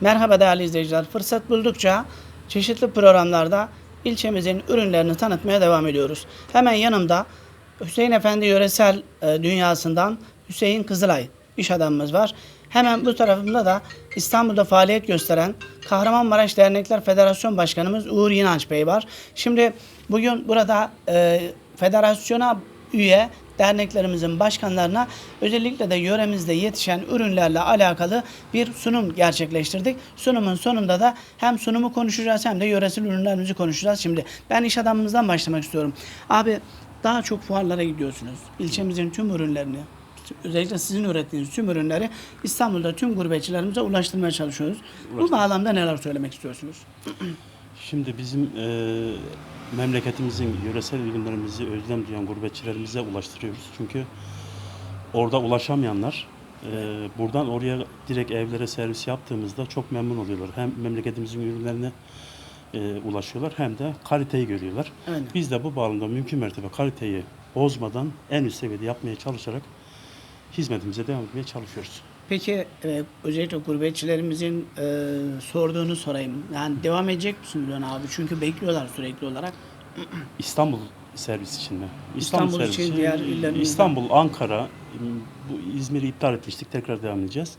Merhaba değerli izleyiciler. Fırsat buldukça çeşitli programlarda ilçemizin ürünlerini tanıtmaya devam ediyoruz. Hemen yanımda Hüseyin Efendi Yöresel e, Dünyası'ndan Hüseyin Kızılay iş adamımız var. Hemen bu tarafımda da İstanbul'da faaliyet gösteren Kahramanmaraş Dernekler Federasyon Başkanımız Uğur İnanç Bey var. Şimdi bugün burada e, federasyona üye derneklerimizin başkanlarına özellikle de yöremizde yetişen ürünlerle alakalı bir sunum gerçekleştirdik. Sunumun sonunda da hem sunumu konuşacağız hem de yöresel ürünlerimizi konuşacağız. Şimdi ben iş adamımızdan başlamak istiyorum. Abi daha çok fuarlara gidiyorsunuz. İlçemizin tüm ürünlerini özellikle sizin ürettiğiniz tüm ürünleri İstanbul'da tüm gurbetçilerimize ulaştırmaya çalışıyoruz. Bu bağlamda neler söylemek istiyorsunuz? Şimdi bizim e, memleketimizin yöresel ürünlerimizi özlem duyan gurbetçilerimize ulaştırıyoruz. Çünkü orada ulaşamayanlar e, buradan oraya direkt evlere servis yaptığımızda çok memnun oluyorlar. Hem memleketimizin ürünlerine e, ulaşıyorlar hem de kaliteyi görüyorlar. Aynen. Biz de bu bağlamda mümkün mertebe kaliteyi bozmadan en üst seviyede yapmaya çalışarak hizmetimize devam etmeye çalışıyoruz. Peki e, özellikle gurbetçilerimizin e, sorduğunu sorayım. Yani devam edecek misin Bülent abi? Çünkü bekliyorlar sürekli olarak. İstanbul servis için mi? İstanbul için, diğer illerimizden. İstanbul, Ankara, bu İzmir'i iptal etmiştik. Tekrar devam edeceğiz.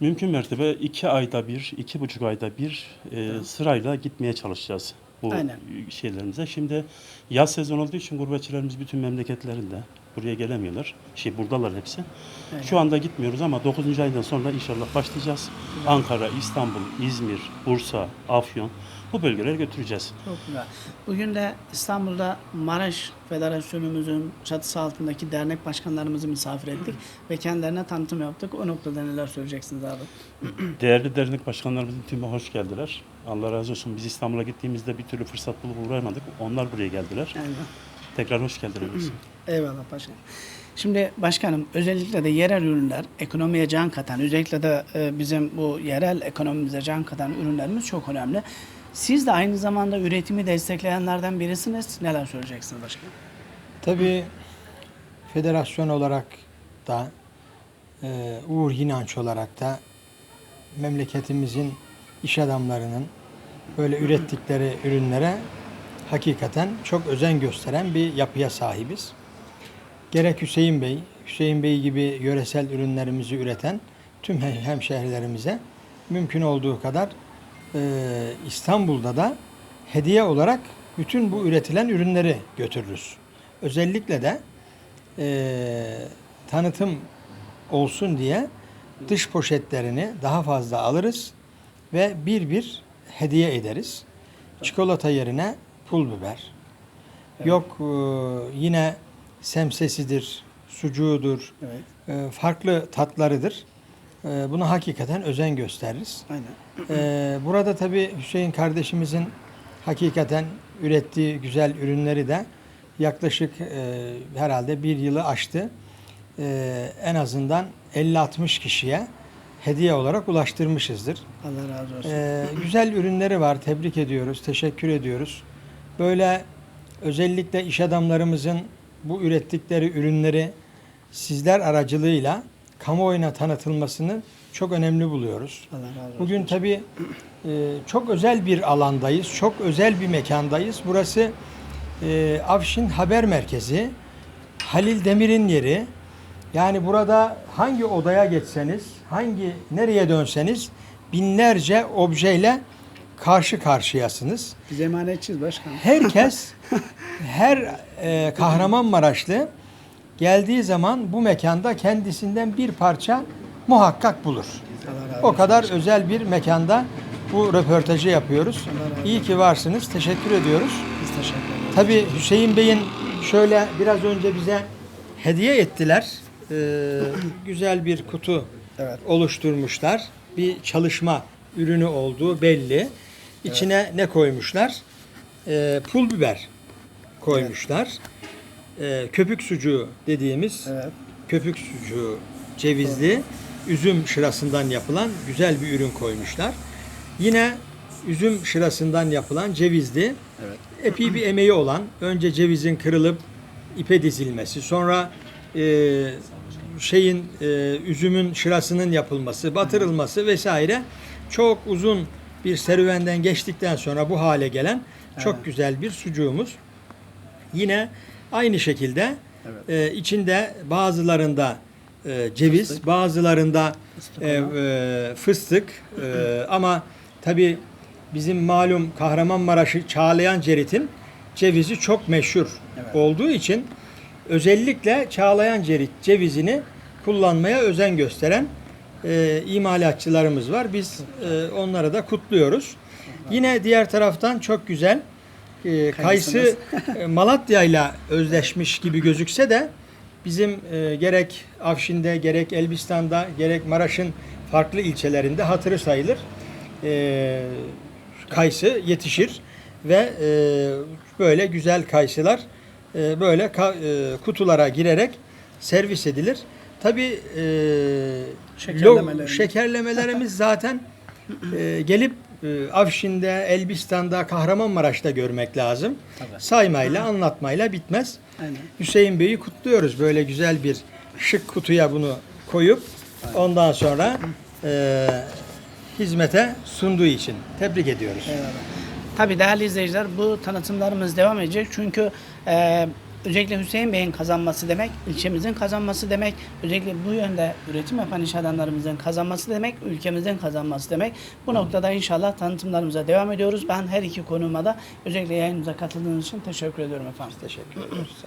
Mümkün mertebe iki ayda bir, iki buçuk ayda bir e, sırayla gitmeye çalışacağız bu Aynen. şeylerimize. Şimdi yaz sezonu olduğu için gurbetçilerimiz bütün memleketlerinde buraya gelemiyorlar. Şey buradalar hepsi. Aynen. Şu anda gitmiyoruz ama 9. aydan sonra inşallah başlayacağız. Ankara, İstanbul, İzmir, Bursa, Afyon bu bölgelere götüreceğiz. Çok güzel. Bugün de İstanbul'da Maraş Federasyonumuzun çatısı altındaki dernek başkanlarımızı misafir ettik ve kendilerine tanıtım yaptık. O noktada neler söyleyeceksiniz abi? Değerli dernek başkanlarımızın tümü hoş geldiler. Allah razı olsun. Biz İstanbul'a gittiğimizde bir türlü fırsat bulup uğrayamadık. Onlar buraya geldiler. Yani Tekrar hoş geldiniz. Eyvallah başkanım. Şimdi başkanım özellikle de yerel ürünler ekonomiye can katan özellikle de e, bizim bu yerel ekonomimize can katan ürünlerimiz çok önemli. Siz de aynı zamanda üretimi destekleyenlerden birisiniz. Neler söyleyeceksiniz başkanım? Tabii federasyon olarak da e, Uğur İnanç olarak da memleketimizin iş adamlarının böyle ürettikleri ürünlere hakikaten çok özen gösteren bir yapıya sahibiz. Gerek Hüseyin Bey, Hüseyin Bey gibi yöresel ürünlerimizi üreten tüm he- hemşehrilerimize mümkün olduğu kadar e, İstanbul'da da hediye olarak bütün bu üretilen ürünleri götürürüz. Özellikle de e, tanıtım olsun diye dış poşetlerini daha fazla alırız ve bir bir hediye ederiz. Çikolata yerine pul biber. Yok e, yine semsesidir, sucuğudur, Evet. e, farklı tatlarıdır. E, buna hakikaten özen gösteririz. Aynen. Ee, burada tabii Hüseyin kardeşimizin hakikaten ürettiği güzel ürünleri de yaklaşık e, herhalde bir yılı aştı. Ee, en azından 50-60 kişiye hediye olarak ulaştırmışızdır. Allah razı olsun. Ee, güzel ürünleri var. Tebrik ediyoruz. Teşekkür ediyoruz. Böyle özellikle iş adamlarımızın bu ürettikleri ürünleri sizler aracılığıyla kamuoyuna tanıtılmasını çok önemli buluyoruz. Allah razı olsun. Bugün tabii e, çok özel bir alandayız, çok özel bir mekandayız. Burası e, Afşin Haber Merkezi, Halil Demir'in yeri. Yani burada hangi odaya geçseniz, hangi nereye dönseniz binlerce objeyle karşı karşıyasınız. Biz emanetçiyiz başkanım. Herkes, her e, Kahramanmaraşlı geldiği zaman bu mekanda kendisinden bir parça muhakkak bulur. O kadar özel bir mekanda bu röportajı yapıyoruz. İyi ki varsınız. Teşekkür ediyoruz. Biz teşekkür ederiz. Tabii Hüseyin Bey'in şöyle biraz önce bize hediye ettiler. Ee, güzel bir kutu Evet. oluşturmuşlar. Bir çalışma ürünü olduğu belli. İçine ne koymuşlar? Ee, pul biber koymuşlar. Ee, köpük sucuğu dediğimiz Evet. köpük sucuğu, cevizli, üzüm şırasından yapılan güzel bir ürün koymuşlar. Yine üzüm şırasından yapılan cevizli, Evet. epey bir emeği olan, önce cevizin kırılıp ipe dizilmesi, sonra e, şeyin e, üzümün şırasının yapılması, batırılması vesaire çok uzun bir serüvenden geçtikten sonra bu hale gelen çok Evet. güzel bir sucuğumuz. Yine aynı şekilde e, içinde bazılarında e, ceviz, Fıstık. bazılarında Fıstık e, e, fıstık e, ama tabi bizim malum Kahramanmaraş'ı Çağlayan Cerit'in cevizi çok meşhur Evet. olduğu için özellikle Çağlayan Cerit cevizini kullanmaya özen gösteren e, imalatçılarımız var. Biz e, onları da kutluyoruz. Yine diğer taraftan çok güzel e, kayısı e, Malatya ile özleşmiş gibi gözükse de bizim e, gerek Afşin'de gerek Elbistan'da gerek Maraş'ın farklı ilçelerinde hatırı sayılır. E, kayısı yetişir ve e, böyle güzel kayısılar e, böyle ka- e, kutulara girerek servis edilir. Tabi Şekerlemelerimiz. şekerlemelerimiz zaten e, gelip e, Afşin'de, Elbistan'da, Kahramanmaraş'ta görmek lazım. Tabii. Saymayla, anlatmayla bitmez. Aynen. Hüseyin Bey'i kutluyoruz. Böyle güzel bir şık kutuya bunu koyup ondan sonra e, hizmete sunduğu için tebrik ediyoruz. Tabii değerli izleyiciler bu tanıtımlarımız devam edecek. Çünkü e, özellikle Hüseyin Bey'in kazanması demek, ilçemizin kazanması demek, özellikle bu yönde üretim yapan iş adamlarımızın kazanması demek, ülkemizin kazanması demek. Bu noktada inşallah tanıtımlarımıza devam ediyoruz. Ben her iki konuma da özellikle yayınımıza katıldığınız için teşekkür ediyorum efendim. Teşekkür ediyoruz.